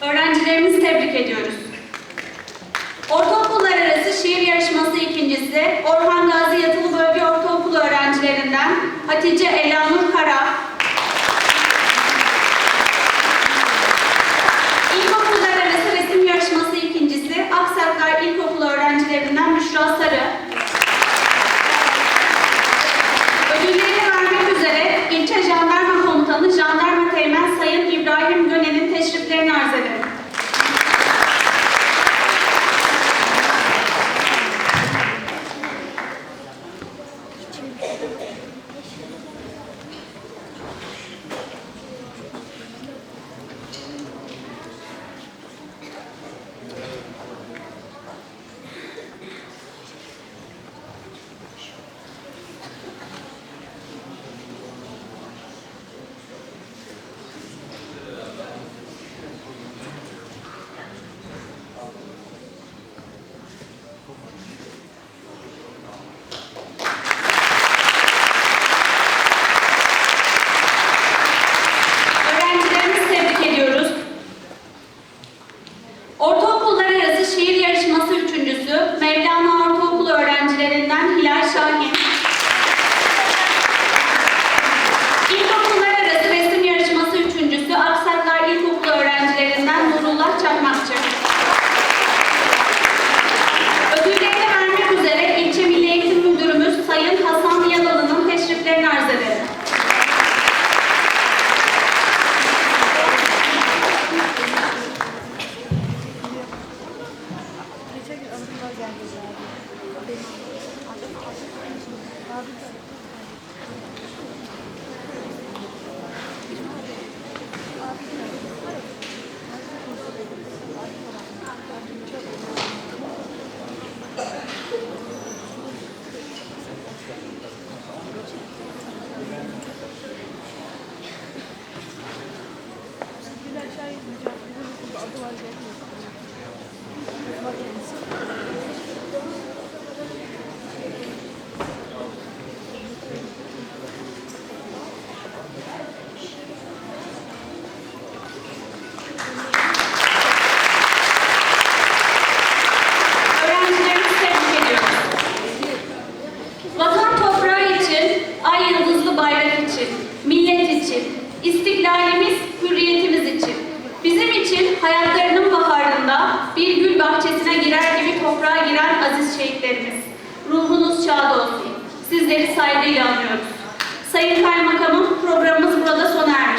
Öğrencilerimizi tebrik ediyoruz. Ortaokullar arası şiir yarışması ikincisi Orhan Gazi Yatılı Bölge Ortaokulu öğrencilerinden Hatice Elanur Kara, bayrak için, millet için, istiklalimiz, hürriyetimiz için. bahçesine girer gibi toprağa giren aziz şehitlerimiz. Ruhunuz şad olsun. Sizleri saygıyla anıyoruz. Sayın Kaymakamım programımız burada sona erdi.